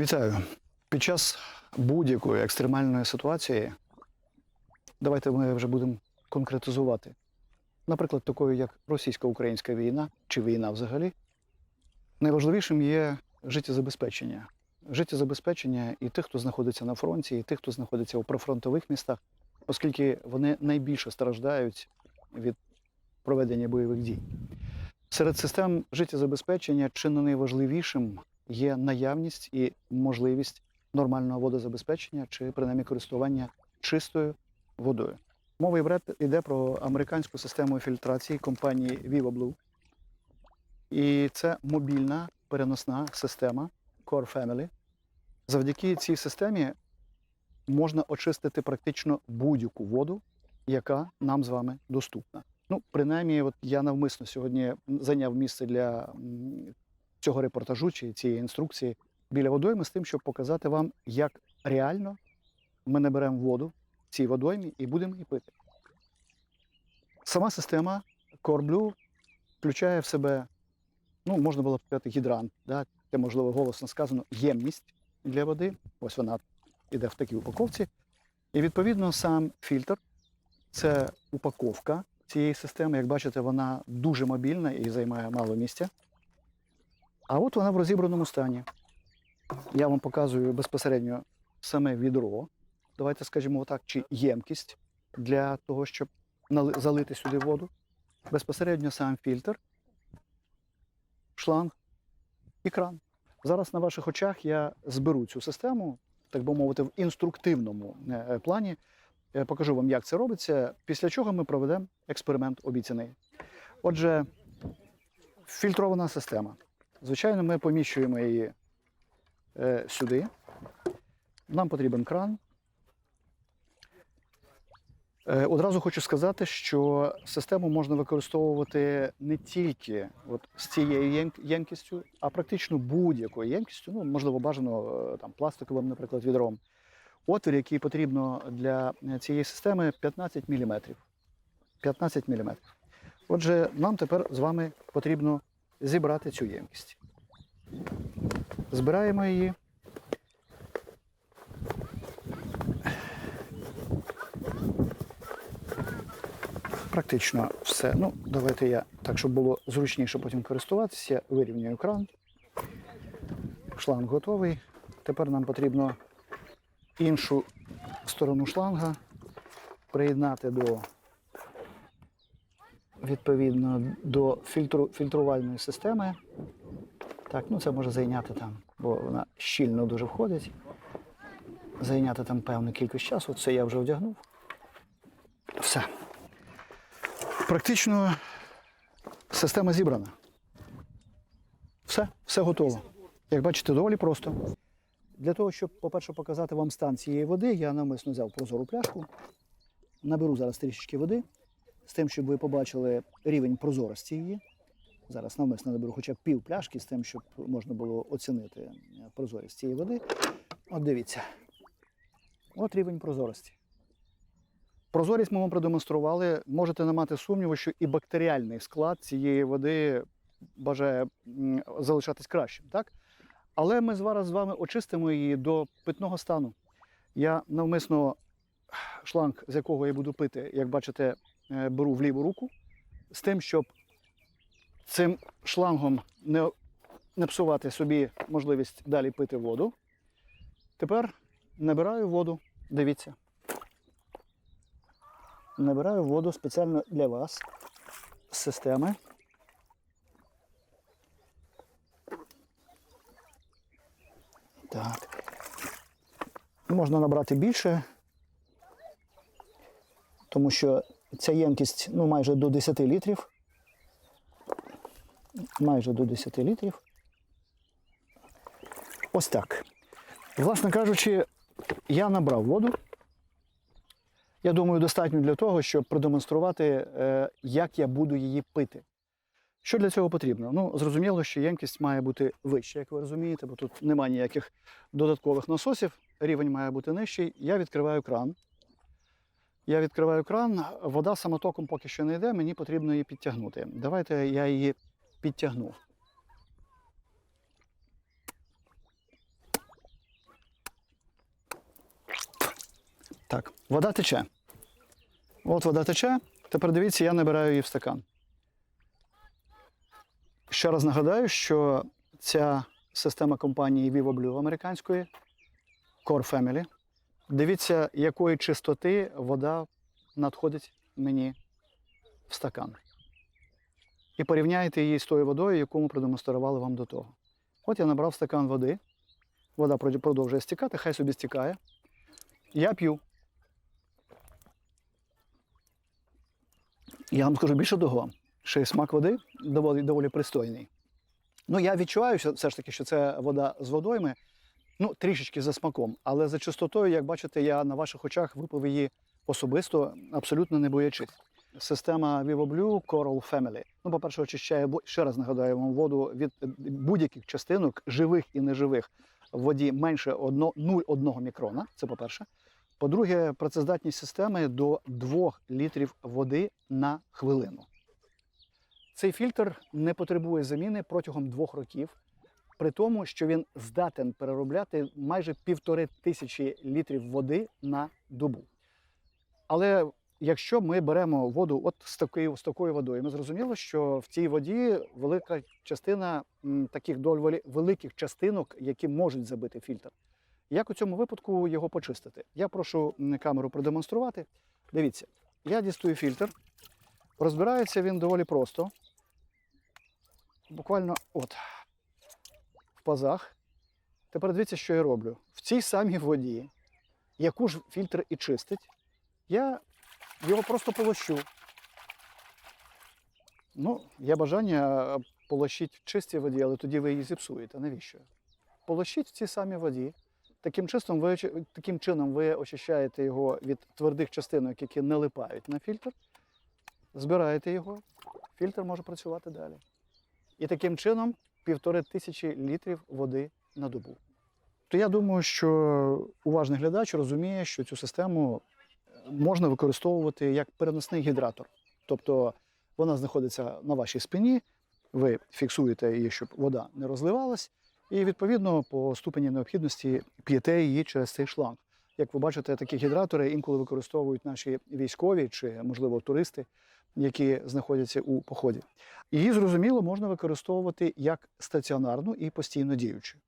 Вітаю. Під час будь-якої екстремальної ситуації давайте ми вже будемо конкретизувати. Наприклад, такою, як російсько-українська війна чи війна взагалі, найважливішим є життєзабезпечення. Життєзабезпечення і тих, хто знаходиться на фронті, і тих, хто знаходиться у прифронтових містах, оскільки вони найбільше страждають від проведення бойових дій. Серед систем життєзабезпечення чи не найважливішим є наявність і можливість нормального водозабезпечення чи принаймні користування чистою водою. Мова йде- йде про американську систему фільтрації компанії VivaBlue. І це мобільна переносна система Core Family. Завдяки цій системі можна очистити практично будь-яку воду, яка нам з вами доступна. Ну, принаймні, от я навмисно сьогодні зайняв місце для цього репортажу чи цієї інструкції біля водойми з тим, щоб показати вам, як реально ми наберемо воду в цій водоймі і будемо її пити. Сама система Core включає в себе, ну, можна було б сказати, гідрант, да? це, можливо, голосно сказано, ємність для води. Ось вона іде в такій упаковці. І відповідно сам фільтр це упаковка цієї системи. Як бачите, вона дуже мобільна і займає мало місця. А от вона в розібраному стані. Я вам показую безпосередньо саме відро. Давайте скажімо так, чи ємкість для того, щоб залити сюди воду. Безпосередньо сам фільтр, шланг і кран. Зараз на ваших очах я зберу цю систему, так би мовити, в інструктивному е, е, плані. Е, Покажу вам, як це робиться, після чого ми проведемо експеримент обіцяний. Отже, фільтрована система. Звичайно, ми поміщуємо її е, сюди. Нам потрібен кран. Е, Одразу хочу сказати, що систему можна використовувати не тільки от з цією ємкістю, а практично будь-якою ємкістю, ну, можливо, бажано е, там, пластиковим, наприклад, відром. Отвір, який потрібно для е, цієї системи, 15 мм. 15 мм. Отже, нам тепер з вами потрібно зібрати цю ємкість. Збираємо її. Практично все. Ну, давайте я так, щоб було зручніше потім користуватися, вирівнюю кран. Шланг готовий. Тепер нам потрібно іншу сторону шланга приєднати до відповідно до фільтру, фільтрувальної системи. Так, ну це може зайняти там, бо вона щільно дуже входить. Зайняти там певну кількість часу. Це я вже вдягнув. Все. Практично система зібрана. Все, все готово. Як бачите, доволі просто. Для того, щоб, по-перше, показати вам стан цієї води, я навмисно взяв прозору пляшку. Наберу зараз трішечки води, з тим, щоб ви побачили рівень прозорості її. Зараз навмисно наберу хоча б пів пляшки, з тим, щоб можна було оцінити е, прозорість цієї води. От дивіться. От рівень прозорості. Прозорість ми вам продемонстрували. Можете не мати сумніву, що і бактеріальний склад цієї води бажає залишатись кращим. Так? Але ми зараз з вами очистимо її до питного стану. Я навмисно шланг, з якого я буду пити, як бачите, беру в ліву руку, з тим, щоб цим шлангом не, не псувати собі можливість далі пити воду. Тепер набираю воду. Дивіться. Набираю воду спеціально для вас з системи. Так. Можна набрати більше, тому що ця ємкість ну, майже до 10 літрів. Майже до 10 літрів. Ось так. Власне кажучи, я набрав воду. Я думаю, достатньо для того, щоб продемонструвати, е, як я буду її пити. Що для цього потрібно? Ну, зрозуміло, що ємкість має бути вища, як ви розумієте, бо тут немає ніяких додаткових насосів, рівень має бути нижчий. Я відкриваю кран. Я відкриваю кран, вода самотоком поки що не йде, мені потрібно її підтягнути. Давайте я її підтягну. Так, вода тече. От вода тече. Тепер дивіться, я набираю її в стакан. Ще раз нагадаю, що ця система компанії Viva американської Core Family. Дивіться, якої чистоти вода надходить мені в стакан. І порівняйте її з тою водою, яку ми продемонстрували вам до того. От я набрав стакан води. Вода продовжує стікати, хай собі стікає. Я п'ю. Я вам скажу більше того, що смак води доволі, доволі пристойний. Ну, я відчуваю все ж таки, що це вода з водойми, ну, трішечки за смаком, але за чистотою, як бачите, я на ваших очах випив її особисто, абсолютно не боячись. Система Vivo Blue Coral Family. Ну, по-перше, очищає, ще раз нагадаю вам воду від е, будь-яких частинок, живих і неживих, в воді менше 0,1 мікрона. Це по-перше. По-друге, працездатність системи до 2 літрів води на хвилину. Цей фільтр не потребує заміни протягом двох років, при тому, що він здатен переробляти майже півтори тисячі літрів води на добу. Але якщо ми беремо воду от з такою, з такою водою, ми зрозуміло, що в цій воді велика частина таких доволі великих частинок, які можуть забити фільтр. Як у цьому випадку його почистити? Я прошу камеру продемонструвати. Дивіться, я дістаю фільтр. Розбирається він доволі просто. Буквально от в пазах. Тепер дивіться, що я роблю. В цій самій воді, яку ж фільтр і чистить, я його просто полощу. Ну, є бажання полощити в чистій воді, але тоді ви її зіпсуєте. Навіщо? Полощіть в цій самій воді. Таким, чистом ви, таким чином ви очищаєте його від твердих частинок, які не липають на фільтр. Збираєте його, фільтр може працювати далі. І таким чином півтори тисячі літрів води на добу. То я думаю, що уважний глядач розуміє, що цю систему е, можна використовувати як переносний гідратор. Тобто вона знаходиться на вашій спині, ви фіксуєте її, щоб вода не розливалась, і відповідно по ступені необхідності п'єте її через цей шланг. Як ви бачите, такі гідратори інколи використовують наші військові чи, можливо, туристи, які знаходяться у поході. Її зрозуміло можна використовувати як стаціонарну і постійно діючу.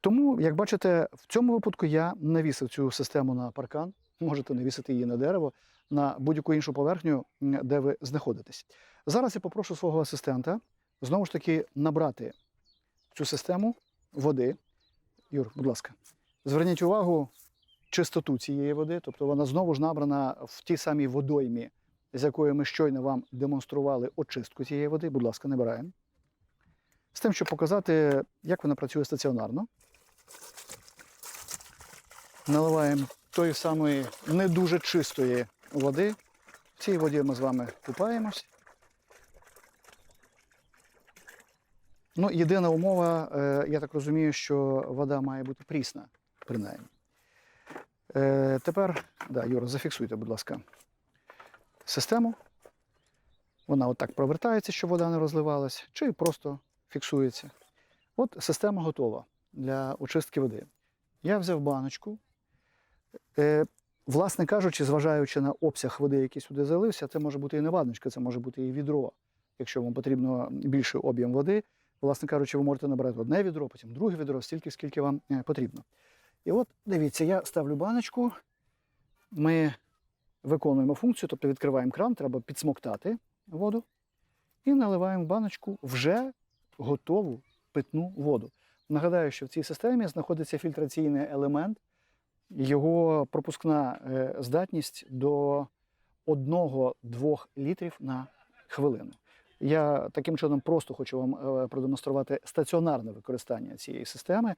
Тому, як бачите, в цьому випадку я навісив цю систему на паркан. Можете навісити її на дерево, на будь-яку іншу поверхню, де ви знаходитесь. Зараз я попрошу свого асистента знову ж таки набрати цю систему води. Юр, будь ласка, зверніть увагу чистоту цієї води, тобто вона знову ж набрана в тій самій водоймі, з якою ми щойно вам демонстрували очистку цієї води. Будь ласка, набираємо. З тим, щоб показати, як вона працює стаціонарно. Наливаємо тої самої не дуже чистої води. В цій воді ми з вами купаємось. Ну, єдина умова, е, я так розумію, що вода має бути прісна, принаймні. Е, тепер, да, Юра, зафіксуйте, будь ласка, систему. Вона отак провертається, щоб вода не розливалась, чи просто фіксується. От система готова для очистки води. Я взяв баночку. Е, власне кажучи, зважаючи на обсяг води, який сюди залився, це може бути і не баночка, це може бути і відро. Якщо вам потрібно більший об'єм води, власне кажучи, ви можете набрати одне відро, потім друге відро, стільки, скільки вам е, потрібно. І от дивіться, я ставлю баночку, ми виконуємо функцію, тобто відкриваємо кран, треба підсмоктати воду і наливаємо в баночку вже готову питну воду. Нагадаю, що в цій системі знаходиться фільтраційний елемент, його пропускна е, здатність до 1-2 літрів на хвилину. Я таким чином просто хочу вам е, продемонструвати стаціонарне використання цієї системи,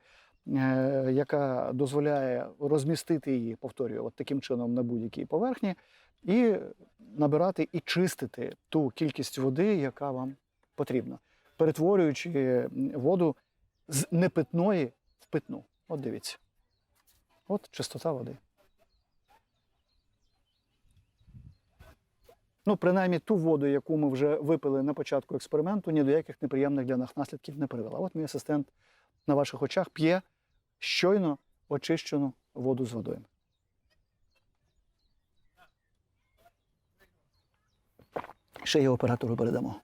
яка дозволяє розмістити її, повторюю, от таким чином на будь-якій поверхні, і набирати і чистити ту кількість води, яка вам потрібна, перетворюючи воду з непитної в питну. От дивіться. От чистота води. Ну, принаймні ту воду, яку ми вже випили на початку експерименту, ні до яких неприємних для нас наслідків не привела. От мій асистент на ваших очах п'є щойно очищену воду з водою. Ще її оператору передамо.